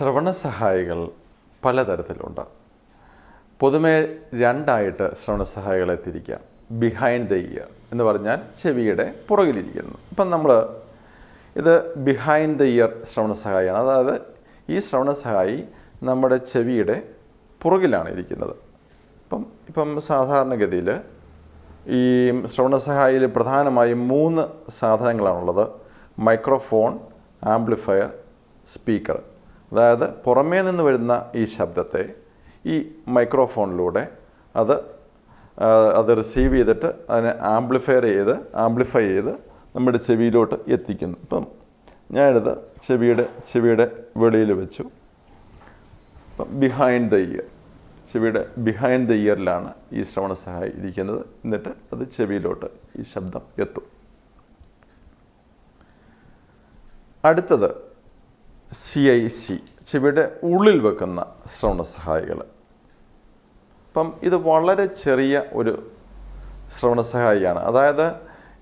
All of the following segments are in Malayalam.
ശ്രവണ സഹായികൾ പലതരത്തിലുണ്ട്. പൊതുമേ രണ്ടായിട്ട് ശ്രവണസഹായികളെ തിരിക്കാം ബിഹൈൻഡ് ദ ഇയർ എന്ന് പറഞ്ഞാൽ ചെവിയുടെ പുറകിലിരിക്കുന്നു. ഇപ്പം നമ്മൾ ഇത് ബിഹൈൻഡ് ദ ഇയർ ശ്രവണസഹായിയാണ് അതായത് ഈ ശ്രവണസഹായി നമ്മുടെ ചെവിയുടെ പുറകിലാണ് ഇരിക്കുന്നത്. ഇപ്പം ഇപ്പം സാധാരണഗതിയിൽ ഈ ശ്രവണ സഹായിയിൽ പ്രധാനമായും മൂന്ന് സാധനങ്ങളാണുള്ളത്. Microphone amplifier speaker. അതായത് പുറമേ നിന്ന് വരുന്ന ഈ ശബ്ദത്തെ ഈ മൈക്രോഫോണിലൂടെ അത് അത് റിസീവ് ചെയ്തിട്ട് അതിനെ ആംപ്ലിഫയർ ചെയ്ത് ആംപ്ലിഫൈ ചെയ്ത് നമ്മുടെ ചെവിയിലോട്ട് എത്തിക്കുന്നു. ഇപ്പം ഞാനിത് ചെവിയുടെ ചെവിയുടെ വെളിയിൽ വെച്ചു. ബിഹൈൻഡ് ദ ഇയർ ചെവിയുടെ ബിഹൈൻഡ് ദ ഇയറിലാണ് ഈ ശ്രവണ സഹായി ഇരിക്കുന്നത്. എന്നിട്ട് അത് ചെവിയിലോട്ട് ഈ ശബ്ദം എത്തും. അടുത്തത് സി ഐ സി ചെവിയുടെ ഉള്ളിൽ വെക്കുന്ന ശ്രവണ സഹായികൾ. അപ്പം ഇത് വളരെ ചെറിയ ഒരു ശ്രവണ സഹായിയാണ്. അതായത്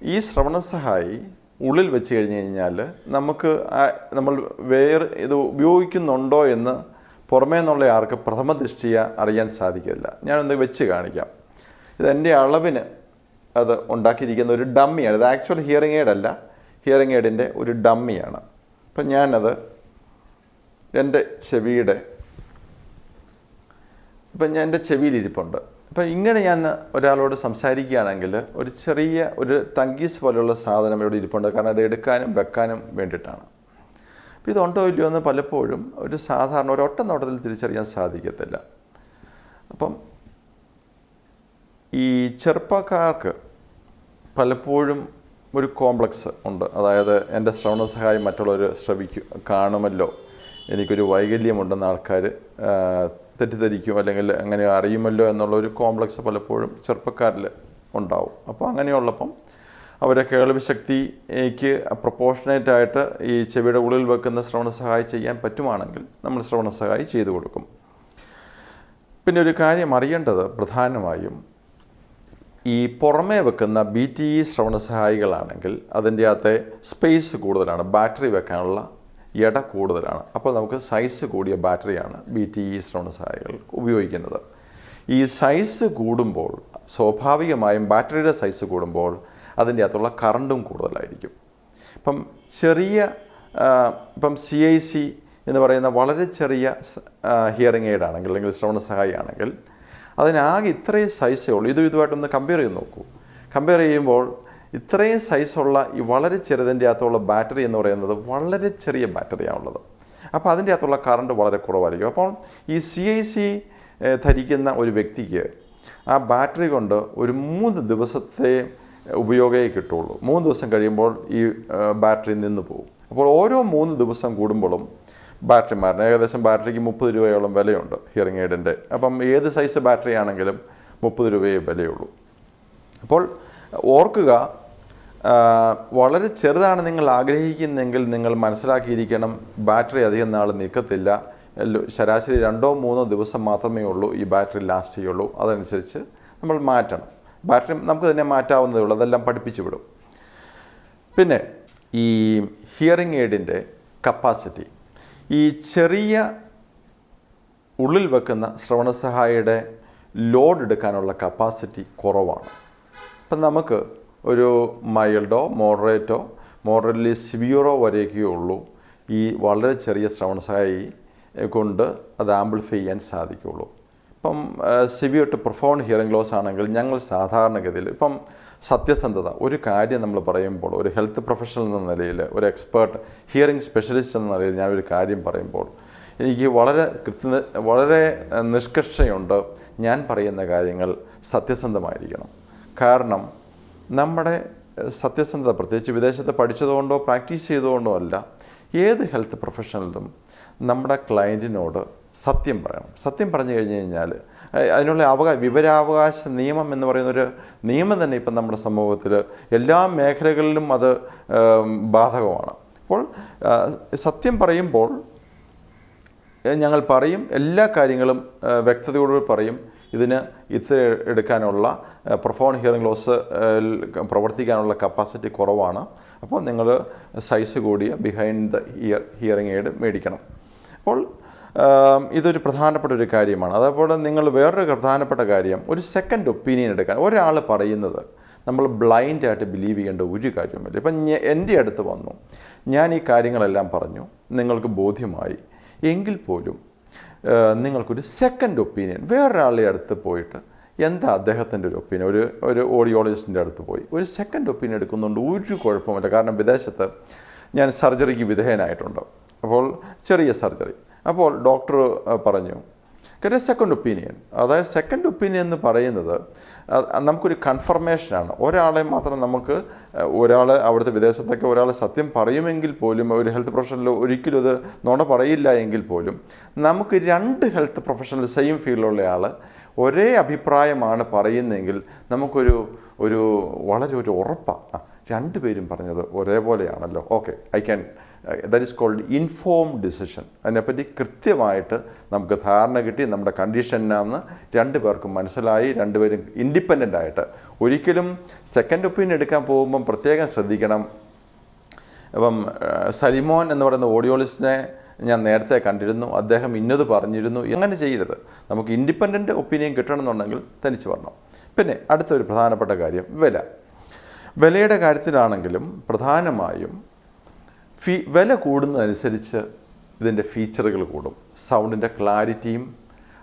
ഈ ശ്രവണ സഹായി ഉള്ളിൽ വെച്ച് കഴിഞ്ഞ് കഴിഞ്ഞാൽ നമുക്ക് നമ്മൾ വേറെ ഇത് ഉപയോഗിക്കുന്നുണ്ടോ എന്ന് പുറമേ നിന്നുള്ള ആർക്ക് പ്രഥമ ദൃഷ്ടിയ അറിയാൻ സാധിക്കില്ല. ഞാനൊന്ന് വെച്ച് കാണിക്കാം. ഇത് എന്റെ അളവിന് അത് ഉണ്ടാക്കിയിരിക്കുന്ന ഒരു ഡമ്മിയാണ്. ഇത് ആക്ച്വൽ ഹിയറിംഗ് എയ്ഡ് അല്ല. ഹിയറിംഗ് എയ്ഡിന്റെ ഒരു ഡമ്മിയാണ്. അപ്പം ഞാനത് എന്റെ ചെവിയുടെ ഇപ്പം ഞാൻ എന്റെ ചെവിയിലിരിപ്പുണ്ട്. അപ്പം ഇങ്ങനെ ഞാൻ ഒരാളോട് സംസാരിക്കുകയാണെങ്കിൽ ഒരു ചെറിയ ഒരു തങ്കീസ് പോലെയുള്ള സാധനം ഇവിടെ ഇരിപ്പുണ്ട്. കാരണം അത് എടുക്കാനും വെക്കാനും വേണ്ടിയിട്ടാണ്. അപ്പോൾ ഇതുണ്ടോ ഇല്ലയോ എന്ന് പലപ്പോഴും ഒരു സാധാരണ ഒരു ഒറ്റ നോട്ടത്തിൽ തിരിച്ചറിയാൻ സാധിക്കത്തില്ല. അപ്പം ഈ ചെറുപ്പക്കാർക്ക് പലപ്പോഴും ഒരു കോംപ്ലക്സ് ഉണ്ട്. അതായത് എന്റെ ശ്രവണ സഹായം മറ്റുള്ളവർ ശ്രവിക്കും കാണുമല്ലോ. എനിക്കൊരു വൈകല്യമുണ്ടെന്ന് ആൾക്കാർ തെറ്റിദ്ധരിക്കും അല്ലെങ്കിൽ അങ്ങനെ അറിയുമല്ലോ എന്നുള്ളൊരു കോംപ്ലക്സ് പലപ്പോഴും ചെറുപ്പക്കാരിൽ ഉണ്ടാവും. അപ്പോൾ അങ്ങനെയുള്ളപ്പം അവരെ കേൾവി ശക്തിക്ക് പ്രൊപ്പോർഷനേറ്റ് ആയിട്ട് ഈ ചെവിയുടെ ഉള്ളിൽ വെക്കുന്ന ശ്രവണ സഹായി ചെയ്യാൻ പറ്റുവാണെങ്കിൽ നമ്മൾ ശ്രവണ സഹായി ചെയ്തു കൊടുക്കും. പിന്നെ ഒരു കാര്യം അറിയേണ്ടത് പ്രധാനമായും ഈ പുറമേ വെക്കുന്ന ബി ടി ഇ ശ്രവണ സഹായികളാണെങ്കിൽ അതിന്റെ അകത്തെ സ്പേസ് കൂടുതലാണ് ബാറ്ററി വെക്കാനുള്ള എട കൂടുതലാണ്. അപ്പോൾ നമുക്ക് സൈസ് കൂടിയ ബാറ്ററിയാണ് ബി ടി ഇ ശ്രവണ സഹായികൾ ഉപയോഗിക്കുന്നത്. ഈ സൈസ് കൂടുമ്പോൾ സ്വാഭാവികമായും ബാറ്ററിയുടെ സൈസ് കൂടുമ്പോൾ അതിന്റെ അകത്തുള്ള കറണ്ടും കൂടുതലായിരിക്കും. ഇപ്പം ചെറിയ ഇപ്പം സി ഐ സി എന്ന് പറയുന്ന വളരെ ചെറിയ ഹിയറിംഗ് എയ്ഡ് ആണെങ്കിൽ അല്ലെങ്കിൽ ശ്രവണ സഹായി ആണെങ്കിൽ അതിനാകെ ഇത്രയും സൈസേ ഉള്ളൂ. ഇതും ഇതുമായിട്ടൊന്ന് കമ്പയർ ചെയ്ത് നോക്കൂ. കമ്പയർ ചെയ്യുമ്പോൾ ഇത്രയും സൈസുള്ള ഈ വളരെ ചെറുതിന്റെ അകത്തുള്ള ബാറ്ററി എന്ന് പറയുന്നത് വളരെ ചെറിയ ബാറ്ററിയാണുള്ളത്. അപ്പോൾ അതിന്റെ അകത്തുള്ള കറണ്ട് വളരെ കുറവായിരിക്കും. അപ്പോൾ ഈ സി ഐ സി ധരിക്കുന്ന ഒരു വ്യക്തിക്ക് ആ ബാറ്ററി കൊണ്ട് ഒരു മൂന്ന് ദിവസത്തെ ഉപയോഗമേ കിട്ടുള്ളൂ മൂന്ന് ദിവസം കഴിയുമ്പോൾ ഈ ബാറ്ററി നിന്ന് പോകും. അപ്പോൾ ഓരോ മൂന്ന് ദിവസം കൂടുമ്പോഴും ബാറ്ററി മാറണം ഏകദേശം ബാറ്ററിക്ക് മുപ്പത് രൂപയോളം വിലയുണ്ട് ഹിയറിംഗ് എയ്ഡിന്റെ. അപ്പം ഏത് സൈസ് ബാറ്ററി ആണെങ്കിലും മുപ്പത് രൂപയേ വിലയുള്ളൂ. അപ്പോൾ ഓർക്കുക വളരെ ചെറുതാണ് നിങ്ങൾ ആഗ്രഹിക്കുന്നെങ്കിൽ നിങ്ങൾ മനസ്സിലാക്കിയിരിക്കണം ബാറ്ററി അധികം നാൾ നിൽക്കത്തില്ല. ശരാശരി രണ്ടോ മൂന്നോ ദിവസം മാത്രമേ ഉള്ളൂ ഈ ബാറ്ററി ലാസ്റ്റ് ചെയ്യുള്ളൂ. അതനുസരിച്ച് നമ്മൾ മാറ്റണം. ബാറ്ററി നമുക്ക് തന്നെ മാറ്റാവുന്നതേ ഉള്ളൂ അതെല്ലാം പഠിപ്പിച്ചു വിടും. പിന്നെ ഈ ഹിയറിംഗ് എയ്ഡിന്റെ കപ്പാസിറ്റി ഈ ചെറിയ ഉള്ളിൽ വെക്കുന്ന ശ്രവണസഹായിയുടെ ലോഡ് എടുക്കാനുള്ള കപ്പാസിറ്റി കുറവാണ്. അപ്പം നമുക്ക് ഒരു മൈൽഡോ മോഡറേറ്റോ മോഡറേറ്റ്ലി സിവിയറോ വരെയൊക്കെ ഉള്ളൂ. ഈ വളരെ ചെറിയ ശ്രവണസഹായി കൊണ്ട് അത് ആംപ്ലിഫൈ ചെയ്യാൻ സാധിക്കുകയുള്ളൂ. ഇപ്പം severe to profound hearing loss ആണെങ്കിൽ ഞങ്ങൾ സാധാരണഗതിയിൽ ഇപ്പം സത്യസന്ധത ഒരു കാര്യം നമ്മൾ പറയുമ്പോൾ ഒരു ഹെൽത്ത് പ്രൊഫഷണൽ എന്ന നിലയിൽ ഒരു എക്സ്പേർട്ട് ഹിയറിംഗ് സ്പെഷ്യലിസ്റ്റ് എന്ന നിലയിൽ ഞാനൊരു കാര്യം പറയുമ്പോൾ എനിക്ക് വളരെ കൃത്യ വളരെ നിഷ്കർഷയുണ്ട് ഞാൻ പറയുന്ന കാര്യങ്ങൾ സത്യസന്ധമായിരിക്കണം. കാരണം നമ്മുടെ സത്യസന്ധത പ്രത്യേകിച്ച് വിദേശത്ത് പഠിച്ചതുകൊണ്ടോ പ്രാക്ടീസ് ചെയ്തുകൊണ്ടോ അല്ല ഏത് ഹെൽത്ത് പ്രൊഫഷണലിലും നമ്മുടെ ക്ലയന്റിനോട് സത്യം പറയണം. സത്യം പറഞ്ഞു കഴിഞ്ഞ് കഴിഞ്ഞാൽ അതിനുള്ള അവകാശ വിവരാവകാശ നിയമം എന്ന് പറയുന്ന ഒരു നിയമം തന്നെ ഇപ്പം നമ്മുടെ സമൂഹത്തിൽ എല്ലാ മേഖലകളിലും അത് ബാധകമാണ്. അപ്പോൾ സത്യം പറയുമ്പോൾ ഞങ്ങൾ പറയും എല്ലാ കാര്യങ്ങളും വ്യക്തതയോടുകൂടി വ്യക്തതയോട് പറയും ഇതിന് ഇത് എടുക്കാനുള്ള പ്രൊഫോൺ ഹിയറിംഗ് ലോസ് പ്രവർത്തിക്കാനുള്ള കപ്പാസിറ്റി കുറവാണ്. അപ്പോൾ നിങ്ങൾ സൈസ് കൂടിയ behind the ear hearing aid മേടിക്കണം. അപ്പോൾ ഇതൊരു പ്രധാനപ്പെട്ട ഒരു കാര്യമാണ്. അതേപോലെ നിങ്ങൾ വേറൊരു പ്രധാനപ്പെട്ട കാര്യം ഒരു സെക്കൻഡ് ഒപ്പീനിയൻ എടുക്കാൻ. ഒരാൾ പറയുന്നത് നമ്മൾ ബ്ലൈൻഡായിട്ട് ബിലീവ് ചെയ്യേണ്ട ഒരു കാര്യവുമില്ല. ഇപ്പം എന്റെ അടുത്ത് വന്നു. ഞാൻ ഈ കാര്യങ്ങളെല്ലാം പറഞ്ഞു. നിങ്ങൾക്ക് ബോധ്യമായി. എങ്കിൽ പോലും നിങ്ങൾക്കൊരു സെക്കൻഡ് ഒപ്പീനിയൻ വേറൊരാളുടെ അടുത്ത് പോയിട്ട് എന്താ അദ്ദേഹത്തിന്റെ ഒരു ഒപ്പീനിയൻ ഒരു ഒരു ഓഡിയോളജിസ്റ്റിന്റെ അടുത്ത് പോയി. ഒരു സെക്കൻഡ് ഒപ്പീനിയൻ എടുക്കുന്നുണ്ട്. ഒരു കുഴപ്പമില്ല കാരണം വിദേശത്ത് ഞാൻ സർജറിക്ക് വിധേയനായിട്ടുണ്ട്. അപ്പോൾ ചെറിയ സർജറി അപ്പോൾ ഡോക്ടർ ആ, കാര്യം സെക്കൻഡ് ഒപ്പീനിയൻ അതായത് സെക്കൻഡ് ഒപ്പീനിയൻ എന്ന് പറയുന്നത് നമുക്കൊരു കൺഫർമേഷനാണ് ഒരാളെ മാത്രം നമുക്ക് ഒരാൾ അവിടുത്തെ വിദേശത്തൊക്കെ ഒരാൾ സത്യം പറയുമെങ്കിൽ പോലും ഒരു ഹെൽത്ത് പ്രൊഫഷണൽ ഒരിക്കലും അത് നുണ പറയില്ല എങ്കിൽ പോലും നമുക്ക് രണ്ട് ഹെൽത്ത് പ്രൊഫഷണൽ സെയിം ഫീൽഡിലുള്ള ആൾ ഒരേ അഭിപ്രായമാണ് പറയുന്നതെങ്കിൽ നമുക്കൊരു ഒരു വളരെ ഒരു ഉറപ്പാണ് രണ്ടുപേരും പറഞ്ഞത് ഒരേപോലെയാണല്ലോ. Okay I can that is called inform decision അതിനെപ്പറ്റി കൃത്യമായിട്ട് നമുക്ക് ധാരണ കിട്ടി. നമ്മുടെ കണ്ടീഷൻ എന്നാന്ന് രണ്ടു പേർക്കും മനസ്സിലായി. രണ്ടുപേരും ഇൻഡിപെൻഡന്റ് ആയിട്ട്. ഒരിക്കലും സെക്കൻഡ് ഒപ്പീനിയൻ എടുക്കാൻ പോകുമ്പം പ്രത്യേകം ശ്രദ്ധിക്കണം. അപ്പം സലിമോൻ എന്ന് പറയുന്ന ഓഡിയോളിസ്റ്റിനെ ഞാൻ നേരത്തെ കണ്ടിരുന്നു. അദ്ദേഹം ഇന്നത് പറഞ്ഞിരുന്നു. അങ്ങനെ ചെയ്യരുത്. നമുക്ക് ഇൻഡിപെൻഡന്റ് ഒപ്പീനിയൻ കിട്ടണമെന്നുണ്ടെങ്കിൽ തനിച്ച് വരണം. പിന്നെ അടുത്തൊരു പ്രധാനപ്പെട്ട കാര്യം വില. വിലയുടെ കാര്യത്തിലാണെങ്കിലും പ്രധാനമായും ഫീ വില കൂടുന്നതനുസരിച്ച് ഇതിന്റെ ഫീച്ചറുകൾ കൂടും. സൗണ്ടിന്റെ ക്ലാരിറ്റിയും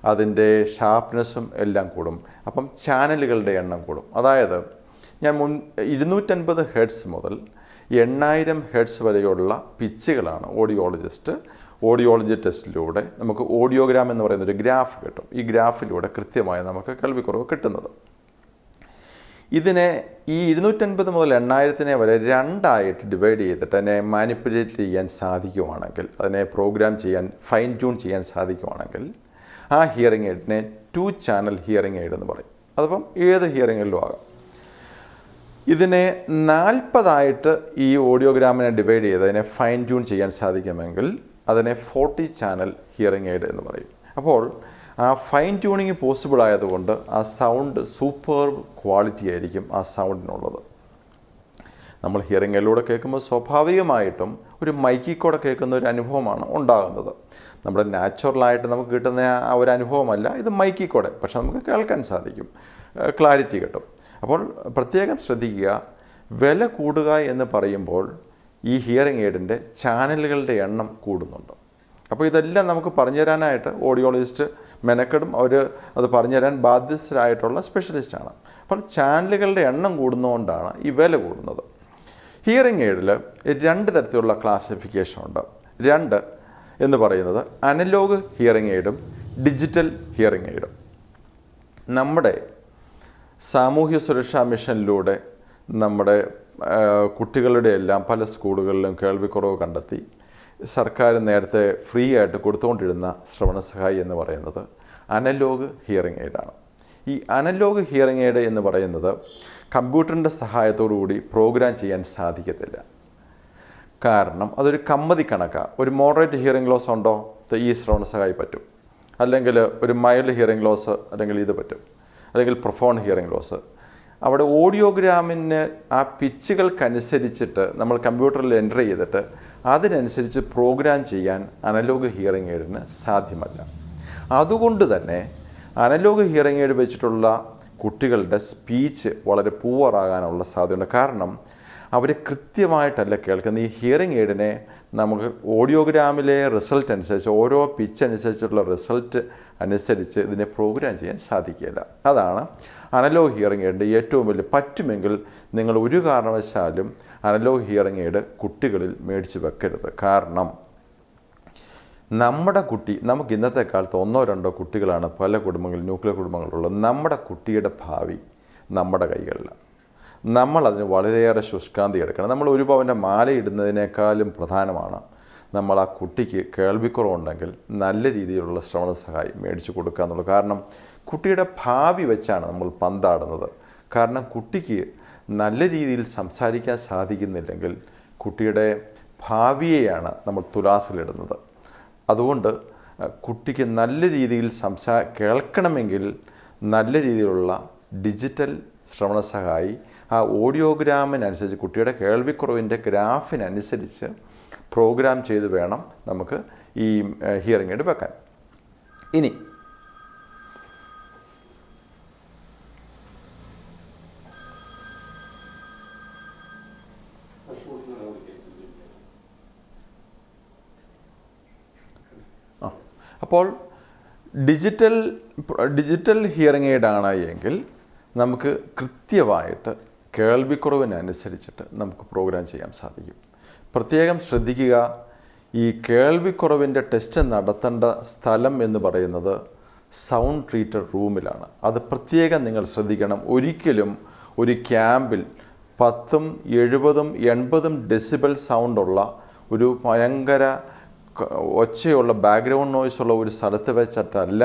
അതിന്റെ ഷാർപ്നെസ്സും എല്ലാം കൂടും. അപ്പം ചാനലുകളുടെ എണ്ണം കൂടും. അതായത് ഞാൻ മുൻ ഇരുന്നൂറ്റൻപത് ഹെഡ്സ് മുതൽ എണ്ണായിരം ഹെഡ്സ് വരെയുള്ള പിച്ചുകളാണ് ഓഡിയോളജിസ്റ്റ്. ഓഡിയോളജി ടെസ്റ്റിലൂടെ നമുക്ക് ഓഡിയോഗ്രാം എന്ന് പറയുന്ന ഒരു ഗ്രാഫ് കിട്ടും. ഈ ഗ്രാഫിലൂടെ കൃത്യമായി നമുക്ക് കേൾവിക്കുറവ് കിട്ടുന്നത്. ഇതിനെ ഈ ഇരുന്നൂറ്റൻപത് മുതൽ എണ്ണായിരത്തിനെ വരെ രണ്ടായിട്ട് ഡിവൈഡ് ചെയ്തിട്ട് അതിനെ മാനിപ്പുലേറ്റ് ചെയ്യാൻ സാധിക്കുവാണെങ്കിൽ അതിനെ പ്രോഗ്രാം ചെയ്യാൻ ഫൈൻ ട്യൂൺ ചെയ്യാൻ സാധിക്കുവാണെങ്കിൽ ആ ഹിയറിംഗ് എയ്ഡിനെ ടു ചാനൽ ഹിയറിംഗ് എയ്ഡ് എന്ന് പറയും. അതിപ്പം ഏത് ഹിയറിങ്ങിലും ആകാം. ഇതിനെ നാൽപ്പതായിട്ട് ഈ ഓഡിയോഗ്രാമിനെ ഡിവൈഡ് ചെയ്ത് അതിനെ ഫൈൻ ട്യൂൺ ചെയ്യാൻ സാധിക്കുമെങ്കിൽ അതിനെ ഫോർട്ടി ചാനൽ ഹിയറിംഗ് എയ്ഡ് എന്ന് പറയും. അപ്പോൾ ആ ഫൈൻ ട്യൂണിങ് പോസിബിൾ ആയതുകൊണ്ട് ആ സൗണ്ട് സൂപ്പർ ക്വാളിറ്റി ആയിരിക്കും ആ സൗണ്ടിനുള്ളത് നമ്മൾ ഹിയറിങ്ങിലൂടെ കേൾക്കുമ്പോൾ സ്വാഭാവികമായിട്ടും ഒരു മൈക്കിൽ കൂടെ കേൾക്കുന്ന ഒരു അനുഭവമാണ് ഉണ്ടാകുന്നത്. നമ്മുടെ നാച്ചുറലായിട്ട് നമുക്ക് കിട്ടുന്ന ആ ഒരു അനുഭവമല്ല ഇത് മൈക്കിൽ കൂടെ. പക്ഷെ നമുക്ക് കേൾക്കാൻ സാധിക്കും. ക്ലാരിറ്റി കിട്ടും. അപ്പോൾ പ്രത്യേകം ശ്രദ്ധിക്കുക വില കൂടുക എന്ന് പറയുമ്പോൾ ഈ ഹിയറിംഗ് എയ്ഡിന്റെ ചാനലുകളുടെ എണ്ണം കൂടുന്നുണ്ട്. അപ്പോൾ ഇതെല്ലാം നമുക്ക് പറഞ്ഞു തരാനായിട്ട് ഓഡിയോളജിസ്റ്റ് മെനക്കെടും. അവർ അത് പറഞ്ഞുതരാൻ ബാധ്യസ്ഥരായിട്ടുള്ള സ്പെഷ്യലിസ്റ്റാണ്. അപ്പോൾ ചാനലുകളുടെ എണ്ണം കൂടുന്നതുകൊണ്ടാണ് ഈ വില കൂടുന്നത്. ഹിയറിംഗ് എയ്ഡിൽ രണ്ട് തരത്തിലുള്ള ക്ലാസിഫിക്കേഷൻ ഉണ്ട്. രണ്ട് എന്ന് പറയുന്നത് അനലോഗ് ഹിയറിംഗ് എയ്ഡും ഡിജിറ്റൽ ഹിയറിംഗ് എയ്ഡും നമ്മുടെ സാമൂഹ്യ സുരക്ഷാ മിഷനിലൂടെ നമ്മുടെ കുട്ടികളുടെ എല്ലാം പല സ്കൂളുകളിലും കേൾവിക്കുറവ് കണ്ടെത്തി സർക്കാർ നേരത്തെ ഫ്രീ ആയിട്ട് കൊടുത്തുകൊണ്ടിരുന്ന ശ്രവണ സഹായി എന്ന് പറയുന്നത് അനലോഗ് ഹിയറിംഗ് എയ്ഡാണ് ഈ അനലോഗ് ഹിയറിംഗ് എയ്ഡ് എന്ന് പറയുന്നത് കമ്പ്യൂട്ടറിന്റെ കൂടി പ്രോഗ്രാം ചെയ്യാൻ സാധിക്കത്തില്ല. കാരണം അതൊരു കമ്മതി കണക്കാണ് ഒരു മോഡറേറ്റ് ഹിയറിംഗ് ലോസ് ഉണ്ടോ? ഈ ശ്രവണ സഹായി പറ്റും. അല്ലെങ്കിൽ ഒരു മൈൽഡ് ഹിയറിംഗ് ലോസ് അല്ലെങ്കിൽ ഇത് പറ്റും. അല്ലെങ്കിൽ പ്രൊഫോൺ ഹിയറിംഗ് ലോസ് അവിടെ ഓഡിയോഗ്രാമിന് ആ പിച്ചുകൾക്കനുസരിച്ചിട്ട് നമ്മൾ കമ്പ്യൂട്ടറിൽ എന്റർ ചെയ്തിട്ട് അതിനനുസരിച്ച് പ്രോഗ്രാം ചെയ്യാൻ അനലോഗ് ഹിയറിംഗ് എയ്ഡിന് സാധ്യമല്ല. അതുകൊണ്ട് തന്നെ അനലോഗ് ഹിയറിംഗ് എയ്ഡ് വെച്ചിട്ടുള്ള കുട്ടികളുടെ സ്പീച്ച് വളരെ പൂവറാകാനുള്ള സാധ്യതയുണ്ട്. കാരണം അവർ കൃത്യമായിട്ടല്ല കേൾക്കുന്നത്. ഈ ഹിയറിംഗ് എയ്ഡിനെ നമുക്ക് ഓഡിയോഗ്രാമിലെ റിസൾട്ട് അനുസരിച്ച് ഓരോ പിച്ച് അനുസരിച്ചുള്ള റിസൾട്ട് അനുസരിച്ച് ഇതിനെ പ്രോഗ്രാം ചെയ്യാൻ സാധിക്കില്ല അതാണ് അനലോഗ് ഹിയറിംഗ് എയ്ഡിന്റെ ഏറ്റവും വലിയ പറ്റുമെങ്കിൽ നിങ്ങൾ ഒരു കാരണവശാലും അനലോഗ് ഹിയറിംഗ് എയ്ഡ് കുട്ടികളിൽ മേടിച്ച് വെക്കരുത്. കാരണം നമ്മുടെ കുട്ടി നമുക്ക് ഇന്നത്തെ കാലത്ത് ഒന്നോ രണ്ടോ കുട്ടികളാണ് പല കുടുംബങ്ങളിൽ ന്യൂക്ലിയർ കുടുംബങ്ങളുള്ളത് നമ്മുടെ കുട്ടിയുടെ ഭാവി നമ്മുടെ കൈകളിലാണ്. നമ്മൾ അതിന് വളരെയേറെ ശുഷ്കാന്തി എടുക്കണം. നമ്മൾ ഒരു പവന്റെ മാല ഇടുന്നതിനേക്കാളും പ്രധാനമാണ് നമ്മൾ ആ കുട്ടിക്ക് കേൾവിക്കുറവുണ്ടെങ്കിൽ നല്ല രീതിയിലുള്ള ശ്രവണ സഹായം മേടിച്ചു കൊടുക്കുക എന്നുള്ളത്. കാരണം കുട്ടിയുടെ ഭാവി വെച്ചാണ് നമ്മൾ പന്താടുന്നത്. കാരണം കുട്ടിക്ക് നല്ല രീതിയിൽ സംസാരിക്കാൻ സാധിക്കുന്നില്ലെങ്കിൽ കുട്ടിയുടെ ഭാവിയെയാണ് നമ്മൾ തുലാസിലിടുന്നത്. അതുകൊണ്ട് കുട്ടിക്ക് നല്ല രീതിയിൽ സംസാ കേൾക്കണമെങ്കിൽ നല്ല രീതിയിലുള്ള ഡിജിറ്റൽ ശ്രവണ സഹായി ആ ഓഡിയോഗ്രാമിനനുസരിച്ച് കുട്ടിയുടെ കേൾവിക്കുറവിന്റെ ഗ്രാഫിനനുസരിച്ച് പ്രോഗ്രാം ചെയ്ത് വേണം നമുക്ക് ഈ ഹിയറിംഗ് എയ്ഡ് വെക്കാൻ. ഇനി അപ്പോൾ ഡിജിറ്റൽ ഡിജിറ്റൽ ഹിയറിംഗ് എയ്ഡാണ് എങ്കിൽ നമുക്ക് കൃത്യമായിട്ട് കേൾവിക്കുറവിനനുസരിച്ചിട്ട് നമുക്ക് പ്രോഗ്രാം ചെയ്യാൻ സാധിക്കും. പ്രത്യേകം ശ്രദ്ധിക്കുക ഈ കേൾവിക്കുറവിന്റെ ടെസ്റ്റ് നടത്തേണ്ട സ്ഥലം എന്ന് പറയുന്നത് സൗണ്ട് ട്രീറ്റഡ് റൂമിലാണ് അത് പ്രത്യേകം നിങ്ങൾ ശ്രദ്ധിക്കണം. ഒരിക്കലും ഒരു ക്യാമ്പിൽ പത്തും എഴുപതും എൺപതും ഡെസിബൽ സൗണ്ടുള്ള ഒരു ഭയങ്കര ഒച്ചയുള്ള ബാക്ക്ഗ്രൗണ്ട് നോയ്സ് ഉള്ള ഒരു സ്ഥലത്ത് വെച്ചിട്ടല്ല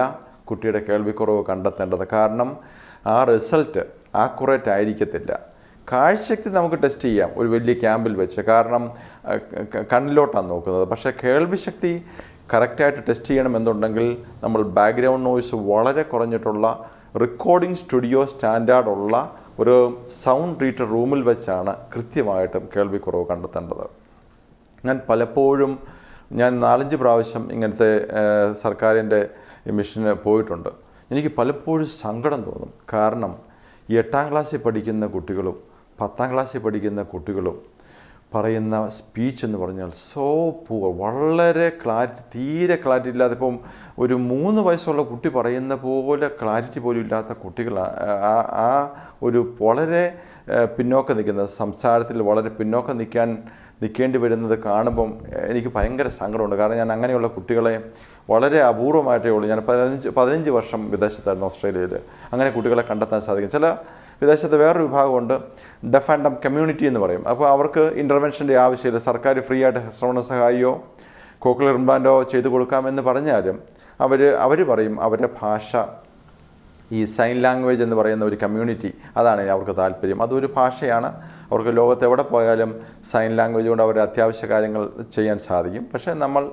കുട്ടിയുടെ കേൾവിക്കുറവ് കണ്ടെത്തേണ്ടത്. കാരണം ആ റിസൾട്ട് ആക്യുറേറ്റ് ആയിരിക്കത്തില്ല. കാഴ്ചശക്തി നമുക്ക് ടെസ്റ്റ് ചെയ്യാം ഒരു വലിയ ക്യാമ്പിൽ വെച്ച്. കാരണം കണ്ണിലോട്ടാണ് നോക്കുന്നത്. പക്ഷേ കേൾവിശക്തി കറക്റ്റായിട്ട് ടെസ്റ്റ് ചെയ്യണമെന്നുണ്ടെങ്കിൽ നമ്മൾ ബാക്ക്ഗ്രൗണ്ട് നോയ്സ് വളരെ കുറഞ്ഞിട്ടുള്ള റെക്കോർഡിംഗ് സ്റ്റുഡിയോ സ്റ്റാൻഡേർഡുള്ള ഒരു സൗണ്ട് ട്രീറ്റർ റൂമിൽ വെച്ചാണ് കൃത്യമായിട്ടും കേൾവിക്കുറവ് കണ്ടെത്തേണ്ടത്. ഞാൻ പലപ്പോഴും ഞാൻ നാലഞ്ച് പ്രാവശ്യം ഇങ്ങനത്തെ സർക്കാരിന്റെ മിഷന് പോയിട്ടുണ്ട്. എനിക്ക് പലപ്പോഴും സങ്കടം തോന്നും. കാരണം എട്ടാം ക്ലാസ്സിൽ പഠിക്കുന്ന കുട്ടികളും പത്താം ക്ലാസ്സിൽ പഠിക്കുന്ന കുട്ടികളും പറയുന്ന സ്പീച്ച് എന്ന് പറഞ്ഞാൽ സോ പൂവർ വളരെ ക്ലാരിറ്റി തീരെ ക്ലാരിറ്റി ഇല്ലാതെ ഇപ്പം ഒരു മൂന്ന് വയസ്സുള്ള കുട്ടി പറയുന്ന പോലെ ക്ലാരിറ്റി പോലും ഇല്ലാത്ത കുട്ടികൾ ആ ഒരു വളരെ പിന്നോക്കം നിൽക്കുന്നത് സംസാരത്തിൽ വളരെ പിന്നോക്കം നിൽക്കാൻ നിൽക്കേണ്ടി വരുന്നത് കാണുമ്പം എനിക്ക് ഭയങ്കര സങ്കടമുണ്ട്. കാരണം ഞാൻ അങ്ങനെയുള്ള കുട്ടികളെ വളരെ അപൂർവമായിട്ടേ ഉള്ളൂ. ഞാൻ പതിനഞ്ച് പതിനഞ്ച് വർഷം വിദേശത്തായിരുന്നു ഓസ്ട്രേലിയയിൽ അങ്ങനെ കുട്ടികളെ കണ്ടെത്താൻ സാധിക്കും. ചില വിദേശത്ത് വേറൊരു വിഭാഗമുണ്ട് ഡെഫ് ആൻഡ് ഡം കമ്മ്യൂണിറ്റി എന്ന് പറയും. അപ്പോൾ അവർക്ക് ഇന്റർവെൻഷന്റെ ആവശ്യമില്ല. സർക്കാർ ഫ്രീ ആയിട്ട് ശ്രവണ സഹായിയോ കോക്കുലർ ഇംപ്ലാന്റോ ചെയ്തു കൊടുക്കാമെന്ന് പറഞ്ഞാലും അവർ അവർ പറയും അവരുടെ ഭാഷ ഈ സൈൻ ലാംഗ്വേജ് എന്ന് പറയുന്ന ഒരു കമ്മ്യൂണിറ്റി അതാണ് അവർക്ക് താല്പര്യം. അതൊരു ഭാഷയാണ്. അവർക്ക് ലോകത്ത് എവിടെ പോയാലും സൈൻ ലാംഗ്വേജ് കൊണ്ട് അവരുടെ അത്യാവശ്യ കാര്യങ്ങൾ ചെയ്യാൻ സാധിക്കും. പക്ഷേ നമ്മൾ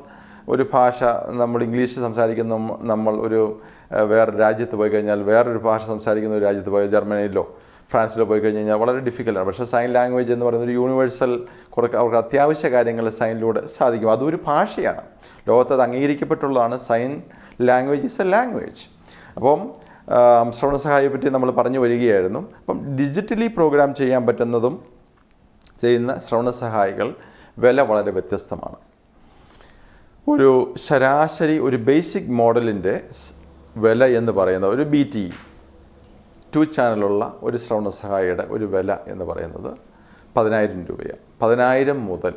ഒരു ഭാഷ നമ്മൾ ഇംഗ്ലീഷ് സംസാരിക്കുന്ന നമ്മൾ ഒരു വേറെ രാജ്യത്ത് പോയി കഴിഞ്ഞാൽ വേറൊരു ഭാഷ സംസാരിക്കുന്ന ഒരു രാജ്യത്ത് പോയി ജർമ്മനിയിലോ ഫ്രാൻസിലോ പോയി കഴിഞ്ഞ് കഴിഞ്ഞാൽ വളരെ ഡിഫിക്കൽട്ടാണ് പക്ഷേ സൈൻ ലാംഗ്വേജ് എന്ന് പറയുന്ന ഒരു യൂണിവേഴ്സൽ കുറേ അവർക്ക് അത്യാവശ്യ കാര്യങ്ങൾ സൈനിലൂടെ സാധിക്കും. അതൊരു ഭാഷയാണ്. ലോകത്ത് അത് അംഗീകരിക്കപ്പെട്ടുള്ളതാണ്. Sign language is a language അപ്പം ശ്രവണ സഹായിയെ പറ്റി നമ്മൾ പറഞ്ഞു വരികയായിരുന്നു. അപ്പം ഡിജിറ്റലി പ്രോഗ്രാം ചെയ്യാൻ പറ്റുന്നതും ചെയ്യുന്ന ശ്രവണ സഹായികൾ വില വളരെ വ്യത്യസ്തമാണ്. ഒരു ശരാശരി ഒരു ബേസിക് മോഡലിന്റെ വില എന്ന് പറയുന്നത് ഒരു ബി ടി ടു ചാനലുള്ള ഒരു ശ്രവണ സഹായിയുടെ ഒരു വില എന്ന് പറയുന്നത് പതിനായിരം രൂപയാണ്. പതിനായിരം മുതൽ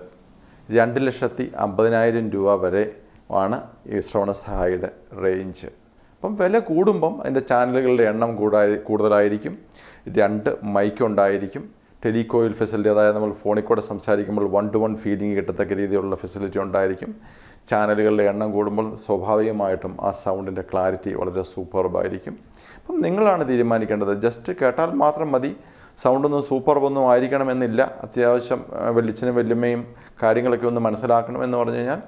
രണ്ട് ലക്ഷത്തി അമ്പതിനായിരം രൂപ വരെ ആണ് ഈ ശ്രവണ സഹായിയുടെ റേഞ്ച് അപ്പം വില കൂടുമ്പം അതിന്റെ ചാനലുകളുടെ എണ്ണം കൂടായി കൂടുതലായിരിക്കും. രണ്ട് മൈക്ക് ഉണ്ടായിരിക്കും. ടെലികോയിൽ ഫെസിലിറ്റി അതായത് നമ്മൾ ഫോണിൽ കൂടെ സംസാരിക്കുമ്പോൾ വൺ ടു വൺ ഫീലിംഗ് കിട്ടത്തക്ക രീതിയിലുള്ള ഫെസിലിറ്റി ഉണ്ടായിരിക്കും. ചാനലുകളുടെ എണ്ണം കൂടുമ്പോൾ സ്വാഭാവികമായിട്ടും ആ സൗണ്ടിന്റെ ക്ലാരിറ്റി വളരെ സൂപ്പർബായിരിക്കും. അപ്പം നിങ്ങളാണ് തീരുമാനിക്കേണ്ടത്. ജസ്റ്റ് കേട്ടാൽ മാത്രം മതി. സൗണ്ടൊന്നും സൂപ്പർബൊന്നും ആയിരിക്കണമെന്നില്ല. അത്യാവശ്യം വെള്ളിച്ചനും വെല്ലുമ്മയും കാര്യങ്ങളൊക്കെ ഒന്ന് മനസ്സിലാക്കണം എന്ന് പറഞ്ഞു കഴിഞ്ഞാൽ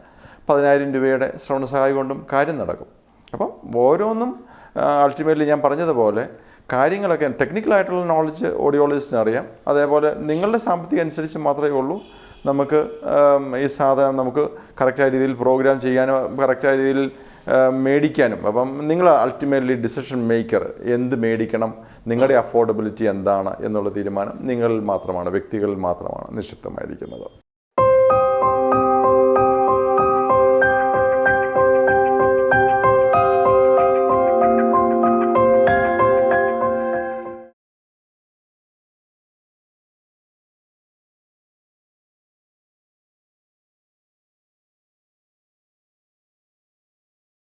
പതിനായിരം രൂപയുടെ ശ്രവണ സഹായം കൊണ്ടും കാര്യം നടക്കും. അപ്പം ഓരോന്നും അൾട്ടിമേറ്റ്ലി ഞാൻ പറഞ്ഞതുപോലെ കാര്യങ്ങളൊക്കെ ടെക്നിക്കലായിട്ടുള്ള നോളജ് ഓഡിയോളജിസ്റ്റിന് അറിയാം. അതേപോലെ നിങ്ങളുടെ സാമ്പത്തികം അനുസരിച്ച് മാത്രമേ ഉള്ളൂ. നമുക്ക് ഈ സാധനം നമുക്ക് കറക്റ്റായ രീതിയിൽ പ്രോഗ്രാം ചെയ്യാനും കറക്റ്റായ രീതിയിൽ മേടിക്കാനും. അപ്പം നിങ്ങൾ അൾട്ടിമേറ്റ്ലി ഡിസിഷൻ മേക്കർ എന്ത് മേടിക്കണം? നിങ്ങളുടെ അഫോർഡബിലിറ്റി എന്താണ് എന്നുള്ള തീരുമാനം നിങ്ങളിൽ മാത്രമാണ് വ്യക്തികളിൽ മാത്രമാണ് നിക്ഷിപ്തമായിരിക്കുന്നത്.